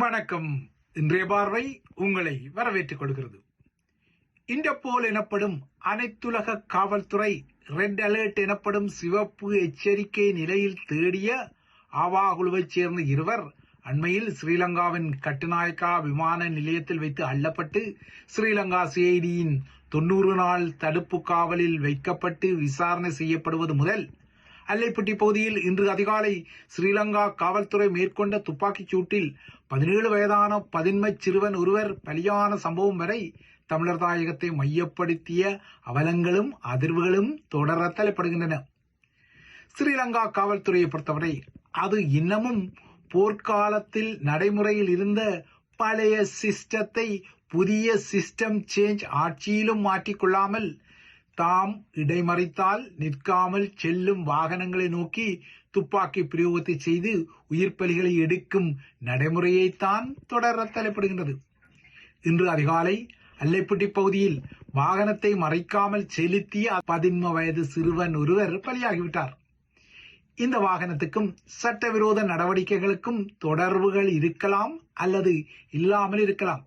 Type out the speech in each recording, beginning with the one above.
வணக்கம். இன்றைய பார்வை உங்களை வரவேற்றுக் கொள்கிறது. இண்டபோல் எனப்படும் அனைத்துலக காவல்துறை ரெட் அலர்ட் எனப்படும் சிவப்பு எச்சரிக்கை நிலையில் தேடிய ஆவா குழுவைச் சேர்ந்த இருவர் அண்மையில் ஸ்ரீலங்காவின் கட்டுநாயக்கா விமான நிலையத்தில் வைத்து அள்ளப்பட்டு ஸ்ரீலங்கா சிஐடியின் தொன்னூறு நாள் தடுப்பு காவலில் வைக்கப்பட்டு விசாரணை செய்யப்படுவது முதல் அல்லைப்பட்டி பகுதியில் இன்று அதிகாலை ஸ்ரீலங்கா காவல்துறை மேற்கொண்ட துப்பாக்கிச் சூட்டில் பதினேழு வயதான பதின்மை சிறுவன் ஒருவர் பலியான சம்பவம் வரை தமிழர் தாயகத்தை மையப்படுத்திய அவலங்களும் அதிர்வுகளும் தொடர தலைப்படுகின்றன ஸ்ரீலங்கா காவல்துறையை பொறுத்தவரை அது இன்னமும் போர்க்காலத்தில் நடைமுறையில் இருந்த பழைய சிஸ்டத்தை புதிய சிஸ்டம் சேஞ்ச் ஆட்சியிலும் மாற்றிக்கொள்ளாமல் தாம் இடைமறித்தால் நிற்காமல் செல்லும் வாகனங்களை நோக்கி துப்பாக்கி பிரயோகத்தை செய்து உயிர் பலிகளை எடுக்கும் நடைமுறையைத்தான் தொடர தலைப்படுகின்றது. இன்று அதிகாலை அல்லைப்பட்டி பகுதியில் வாகனத்தை மறைக்காமல் செலுத்திய பதின்ம வயது சிறுவன் ஒருவர் பலியாகிவிட்டார். இந்த வாகனத்துக்கும் சட்டவிரோத நடவடிக்கைகளுக்கும் தொடர்புகள் இருக்கலாம் அல்லது இல்லாமல் இருக்கலாம்.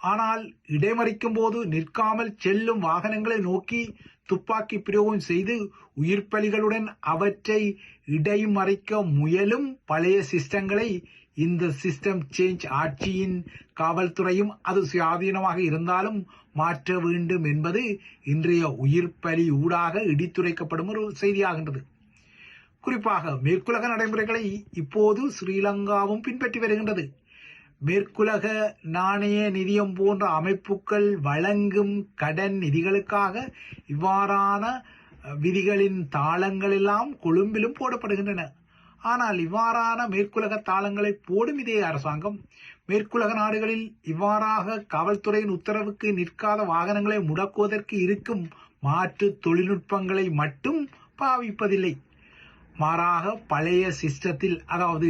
ஆனால் இடைமறிக்கும் போது நிற்காமல் செல்லும் வாகனங்களை நோக்கி துப்பாக்கி பிரயோகம் செய்து உயிர் பலிகளுடன் அவற்றை இடைமறைக்க முயலும் பழைய சிஸ்டங்களை இந்த சிஸ்டம் சேஞ்ச் ஆட்சியின் காவல்துறையும் அது சுயாதீனமாக இருந்தாலும் மாற்ற வேண்டும் என்பது இன்றைய உயிர்ப்பலி ஊடாக இடித்துரைக்கப்படும் ஒரு செய்தியாகின்றது. குறிப்பாக மேற்குலக நடைமுறைகளை இப்போது ஸ்ரீலங்காவும் பின்பற்றி வருகின்றது. மேற்குலக நாணய நிதியம் போன்ற அமைப்புகள் வழங்கும் கடன் நிதிகளுக்காக இவ்வாறான விதிகளின் தாளங்கள் எல்லாம் கொழும்பிலும் போடப்படுகின்றன. ஆனால் இவ்வாறான மேற்குலக தாளங்களை போடும் இதே அரசாங்கம் மேற்குலக நாடுகளில் இவ்வாறாக காவல்துறையின் உத்தரவுக்கு நிற்காத வாகனங்களை முடக்குவதற்கு இருக்கும் மாற்று தொழில்நுட்பங்களை மட்டும் பாவிப்பதில்லை. மாறாக பழைய சிஸ்டத்தில் அதாவது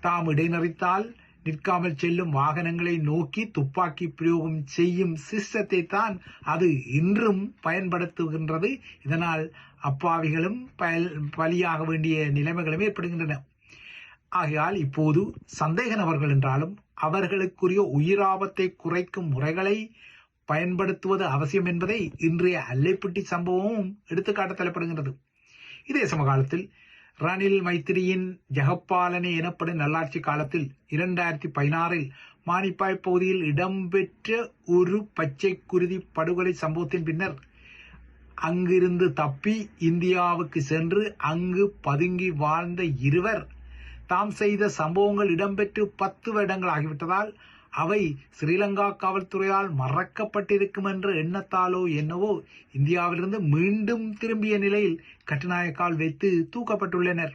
தாம் இடைநிறுத்தால் நிற்காமல் செல்லும் வாகனங்களை நோக்கி துப்பாக்கி பிரயோகம் செய்யும் சிஸ்டத்தை தான் அது இன்றும் பயன்படுத்துகின்றது. இதனால் அப்பாவிகளும் பலியாக வேண்டிய நிலைமைகளும் ஏற்படுகின்றன. ஆகையால் இப்போது சந்தேக நபர்கள் என்றாலும் அவர்களுக்குரிய உயிராபத்தை குறைக்கும் முறைகளை பயன்படுத்துவது அவசியம் என்பதை இன்றைய அல்லைப்பட்டி சம்பவமும் எடுத்துக்காட்ட தலைப்படுகின்றது இதே சமகாலத்தில் ரணில் மைத்திரியின் ஜெகப்பாலனை எனப்படும் நல்லாட்சி காலத்தில் இரண்டாயிரத்தி பதினாறில் மானிப்பாய் பகுதியில் இடம்பெற்ற ஒரு பச்சை குருதி படுகொலை சம்பவத்தின் பின்னர் அங்கிருந்து தப்பி இந்தியாவுக்கு சென்று அங்கு பதுங்கி வாழ்ந்த இருவர் தாம் செய்த சம்பவங்கள் இடம்பெற்று பத்து வருடங்கள் ஆகிவிட்டதால் அவை ஸ்ரீலங்கா காவல்துறையால் மறக்கப்பட்டிருக்கும் என்ற எண்ணத்தாலோ என்னவோ இந்தியாவிலிருந்து மீண்டும் திரும்பிய நிலையில் கட்டுநாயக்கால் வைத்து தூக்கப்பட்டுள்ளனர்.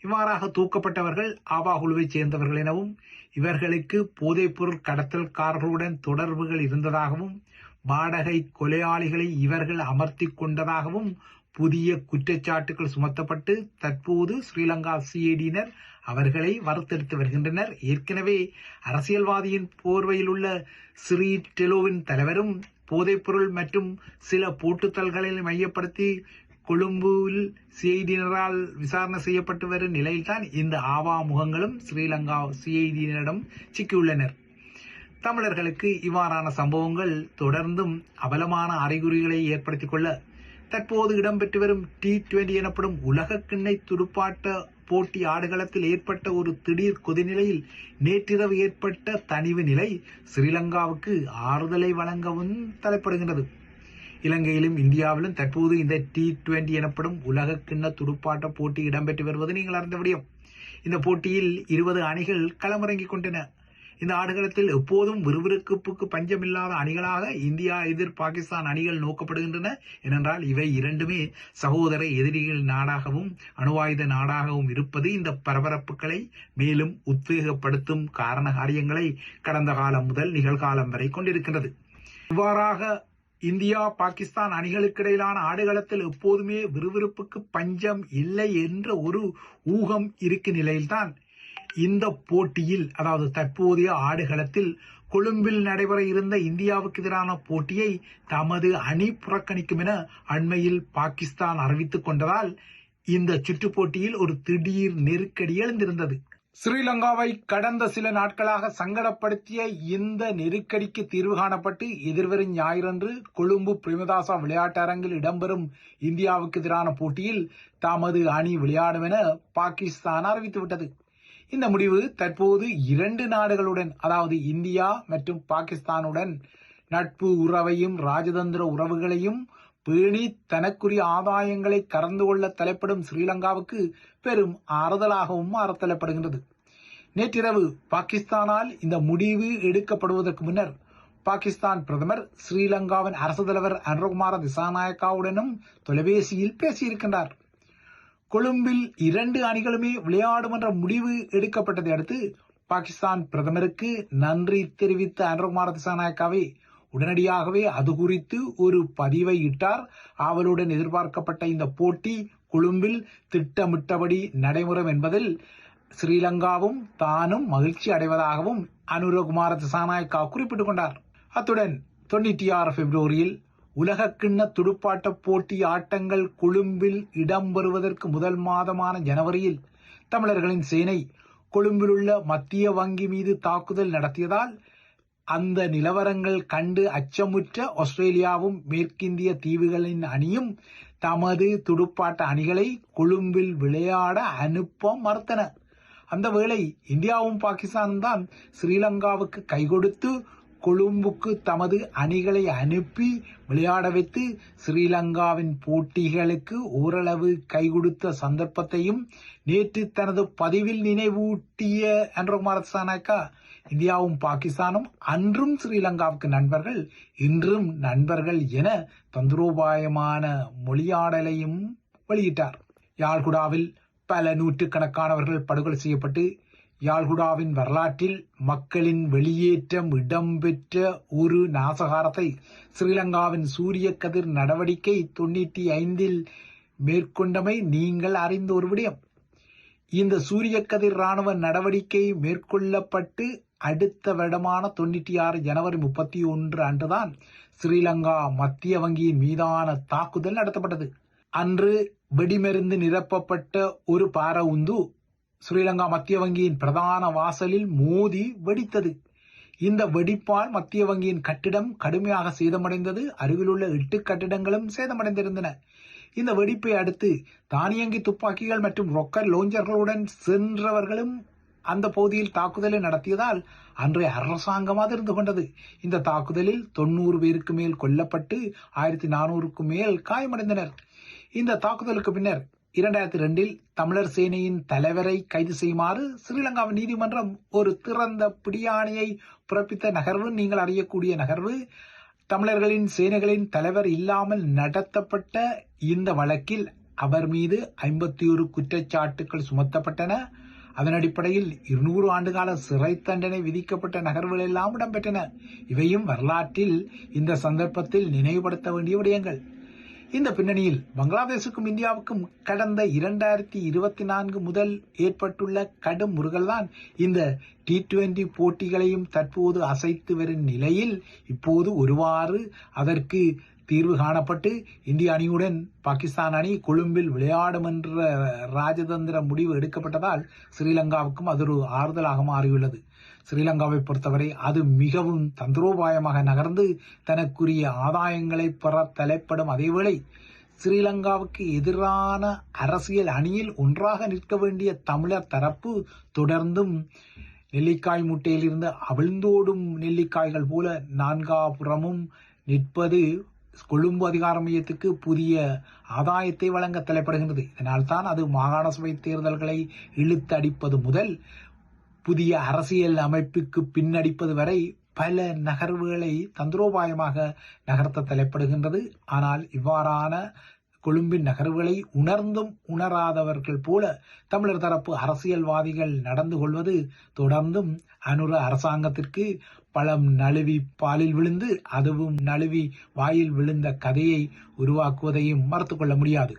இவ்வாறாக தூக்கப்பட்டவர்கள் ஆவா குழுவைச் சேர்ந்தவர்கள் எனவும் இவர்களுக்கு போதைப்பொருள் கடத்தல்காரர்களுடன் தொடர்புகள் இருந்ததாகவும் வாடகை கொலையாளிகளை இவர்கள் அமர்த்தி கொண்டதாகவும் புதிய குற்றச்சாட்டுகள் சுமத்தப்பட்டு தற்போது ஸ்ரீலங்கா சிஐடியினர் அவர்களை வறுத்தெடுத்து வருகின்றனர். ஏற்கனவே அரசியல்வாதியின் போர்வையில் உள்ள ஸ்ரீ டெலோவின் தலைவரும் போதைப்பொருள் மற்றும் சில போட்டுத்தல்களை மையப்படுத்தி கொழும்புவில் சிஐடியினரால் விசாரணை செய்யப்பட்டு வரும் நிலையில்தான் இந்த ஆவா முகங்களும் ஸ்ரீலங்கா சிஐடியினரிடம் சிக்கியுள்ளனர். தமிழர்களுக்கு இவ்வாறான சம்பவங்கள் தொடர்ந்தும் அபலமான அறிகுறிகளை ஏற்படுத்திக் கொள்ள தற்போது இடம்பெற்று வரும் டி டுவெண்டி எனப்படும் உலக கிண்ணை துடுப்பாட்ட போட்டி ஆடுகளத்தில் ஏற்பட்ட ஒரு திடீர் கொதிநிலையில் நேற்றிரவு ஏற்பட்ட தனிவு நிலை ஸ்ரீலங்காவுக்கு ஆறுதலை வழங்கவும் தலைப்படுகின்றது. இலங்கையிலும் இந்தியாவிலும் தற்போது இந்த டி டுவெண்டி எனப்படும் உலக துடுப்பாட்ட போட்டி இடம்பெற்று வருவது நீங்கள் அறிந்த முடியும் இந்த போட்டியில் இருபது அணிகள் களமிறங்கிக் கொண்டன. இந்த ஆடுகளத்தில் எப்போதும் விறுவிறுப்புக்கு பஞ்சமில்லாத அணிகளாக இந்தியா எதிர் பாகிஸ்தான் அணிகள் நோக்கப்படுகின்றன. ஏனென்றால் இவை இரண்டுமே சகோதர எதிரிகள் நாடாகவும் அணுவாயுத நாடாகவும் இருப்பது இந்த பரபரப்புகளை மேலும் உத்வேகப்படுத்தும் காரண காரியங்களை கடந்த காலம் முதல் நிகழ்காலம் வரை கொண்டிருக்கின்றது. இவ்வாறாக இந்தியா பாகிஸ்தான் அணிகளுக்கு இடையிலான ஆடுகளத்தில் எப்போதுமே விறுவிறுப்புக்கு பஞ்சம் இல்லை என்ற ஒரு ஊகம் இருக்கும் நிலையில்தான் இந்த போட்டியில் அதாவது தற்போதைய ஆடுகளத்தில் கொழும்பில் நடைபெற இருந்த இந்தியாவுக்கு எதிரான போட்டியை தமது அணி புறக்கணிக்கும் என அண்மையில் பாகிஸ்தான் அறிவித்துக் கொண்டதால் இந்த சுற்று போட்டியில் ஒரு திடீர் நெருக்கடி எழுந்திருந்தது. ஸ்ரீலங்காவை கடந்த சில நாட்களாக சங்கடப்படுத்திய இந்த நெருக்கடிக்கு தீர்வு காணப்பட்டு எதிர்வரும் ஞாயிறன்று கொழும்பு பிரேமதாசா விளையாட்டரங்கில் இடம்பெறும் இந்தியாவுக்கு எதிரான போட்டியில் தமது அணி விளையாடும் என பாகிஸ்தான் அறிவித்துவிட்டது. இந்த முடிவு தற்போது இரண்டு நாடுகளுடன் அதாவது இந்தியா மற்றும் பாகிஸ்தானுடன் நட்பு உறவையும் ராஜதந்திர உறவுகளையும் பேணி தனக்குரிய ஆதாயங்களை கறந்து கொள்ள தலைப்படும் ஸ்ரீலங்காவுக்கு பெரும் ஆறுதலாகவும் மாறத்தலைப்படுகின்றது நேற்றிரவு பாகிஸ்தானால் இந்த முடிவு எடுக்கப்படுவதற்கு முன்னர் பாகிஸ்தான் பிரதமர் ஸ்ரீலங்காவின் அரசு தலைவர் அனுரகுமார திசாநாயக்காவுடனும் தொலைபேசியில் பேசியிருக்கின்றார். கொழும்பில் இரண்டு அணிகளுமே விளையாடும் என்ற முடிவு எடுக்கப்பட்டதை அடுத்து பாகிஸ்தான் பிரதமருக்கு நன்றி தெரிவித்த அனுரகுமார திசாநாயக்காவை உடனடியாகவே அது குறித்து ஒரு பதிவை இட்டார். அவளுடன் எதிர்பார்க்கப்பட்ட இந்த போட்டி கொழும்பில் திட்டமிட்டபடி நடைமுறை என்பதில் ஸ்ரீலங்காவும் தானும் மகிழ்ச்சி அடைவதாகவும் அனுரகுமார திசாநாயக்கா குறிப்பிட்டுக் கொண்டார். அத்துடன் தொண்ணூற்றி ஆறு பிப்ரவரியில் உலகக்கிண்ண துடுப்பாட்ட போட்டி ஆட்டங்கள் கொழும்பில் இடம்பெறுவதற்கு முதல் மாதமான ஜனவரியில் தமிழர்களின் சேனை கொழும்பிலுள்ள மத்திய வங்கி மீது தாக்குதல் நடத்தியதால் அந்த நிலவரங்கள் கண்டு அச்சமுற்ற ஆஸ்திரேலியாவும் மேற்கிந்திய தீவுகளின் அணியும் தமது துடுப்பாட்ட அணிகளை கொழும்பில் விளையாட அனுப்ப மறுத்தன. அந்த வேளை இந்தியாவும் பாகிஸ்தானும் தான் ஸ்ரீலங்காவுக்கு கை கொடுத்து கொழும்புக்கு தமது அணிகளை அனுப்பி விளையாட வைத்து ஸ்ரீலங்காவின் போட்டிகளுக்கு ஓரளவு கைகொடுத்த சந்தர்ப்பத்தையும் நேற்று தனது பதிவில் நினைவூட்டிய அன்றகுமார சானாக்கா இந்தியாவும் பாகிஸ்தானும் அன்றும் ஸ்ரீலங்காவுக்கு நண்பர்கள் இன்றும் நண்பர்கள் என தந்திரோபாயமான மொழியாடலையும் வெளியிட்டார். யாழ்குடாவில் பல நூற்றுக்கணக்கானவர்கள் படுகொலை செய்யப்பட்டு யாழ்குடாவின் வரலாற்றில் மக்களின் வெளியேற்றம் இடம்பெற்ற ஒரு நாசகாரத்தை ஸ்ரீலங்காவின் சூரிய கதிர் நடவடிக்கை தொண்ணூற்றி ஐந்தில் மேற்கொண்டமை நீங்கள் அறிந்த ஒரு விடயம். இந்த சூரிய கதிர் இராணுவ நடவடிக்கை மேற்கொள்ளப்பட்டு அடுத்த வருடமான தொண்ணூற்றி ஆறு ஜனவரி முப்பத்தி ஒன்று அன்றுதான் ஸ்ரீலங்கா மத்திய வங்கியின் மீதான தாக்குதல் நடத்தப்பட்டது. அன்று வெடிமருந்து நிரப்பப்பட்ட ஒரு பார உந்து ஸ்ரீலங்கா மத்திய வங்கியின் பிரதான வாசலில் மோதி வெடித்தது. இந்த வெடிப்பால் மத்திய வங்கியின் கட்டிடம் கடுமையாக சேதமடைந்தது. அருகிலுள்ள எட்டு கட்டிடங்களும் சேதமடைந்திருந்தன. இந்த வெடிப்பை அடுத்து தானியங்கி துப்பாக்கிகள் மற்றும் ரொக்கர் லோஞ்சர்களுடன் சென்றவர்களும் அந்த பகுதியில் தாக்குதலை நடத்தியதால் அன்றைய அரசாங்கம் அதிர்ந்து கொண்டது. இந்த தாக்குதலில் தொண்ணூறு பேருக்கு மேல் கொல்லப்பட்டு ஆயிரத்தி நானூறுக்கும் மேல் காயமடைந்தனர். இந்த தாக்குதலுக்கு பின்னர் இரண்டாயிரத்தி ரெண்டில் தமிழர் சேனையின் தலைவரை கைது செய்யுமாறு ஸ்ரீலங்காவின் நீதிமன்றம் ஒரு திறந்த பிடியாணையை பிறப்பித்த நகர்வு நீங்கள் அறியக்கூடிய நகர்வு. தமிழர்களின் சேனைகளின் தலைவர் இல்லாமல் நடத்தப்பட்ட இந்த வழக்கில் அவர் மீது ஐம்பத்தி ஒரு குற்றச்சாட்டுகள் சுமத்தப்பட்டன. அதன் அடிப்படையில் இருநூறு ஆண்டுகால சிறை தண்டனை விதிக்கப்பட்ட நகர்வுகள் எல்லாம் இடம்பெற்றன. இவையும் வரலாற்றில் இந்த சந்தர்ப்பத்தில் நினைவுபடுத்த வேண்டிய விடயங்கள். இந்த பின்னணியில் பங்களாதேசுக்கும் இந்தியாவுக்கும் கடந்த இரண்டாயிரத்தி இருபத்தி நான்கு முதல் ஏற்பட்டுள்ள கடும் முருகல்தான் இந்த டி டுவெண்டி போட்டிகளையும் தற்போது அசைத்து வரும் நிலையில் இப்போது ஒருவாறு அதற்கு தீர்வு காணப்பட்டு இந்திய அணியுடன் பாகிஸ்தான் அணி கொழும்பில் விளையாடும் என்ற ராஜதந்திர முடிவு எடுக்கப்பட்டதால் ஸ்ரீலங்காவுக்கும் அது ஒரு ஆறுதலாக மாறியுள்ளது. ஸ்ரீலங்காவை பொறுத்தவரை அது மிகவும் தந்திரோபாயமாக நகர்ந்து தனக்குரிய ஆதாயங்களை பெற தலைப்படும் அதேவேளை ஸ்ரீலங்காவுக்கு எதிரான அரசியல் அணியில் ஒன்றாக நிற்க வேண்டிய தமிழர் தரப்பு தொடர்ந்தும் நெல்லிக்காய் முட்டையிலிருந்து அவிழ்ந்தோடும் நெல்லிக்காய்கள் போல நான்காபுறமும் நிற்பது கொழும்பு அதிகார மையத்துக்கு புதிய ஆதாயத்தை வழங்க தலைப்படுகின்றது. இதனால் தான் அது மாகாண சபை தேர்தல்களை இழுத்தடிப்பது முதல் புதிய அரசியல் அமைப்புக்கு பின்னடிப்பது வரை பல நகர்வுகளை தந்திரோபாயமாக நகர்த்த தலைப்படுகின்றது. ஆனால் இவ்வாறான கொழும்பின் நகர்வுகளை உணர்ந்தும் உணராதவர்கள் போல தமிழர் தரப்பு அரசியல்வாதிகள் நடந்து கொள்வது தொடர்ந்தும் அனுர அரசாங்கத்திற்கு பழம் நழுவி பாலில் விழுந்து அதுவும் நழுவி வாயில் விழுந்த கதையை உருவாக்குவதையும் மறுத்து கொள்ள முடியாது.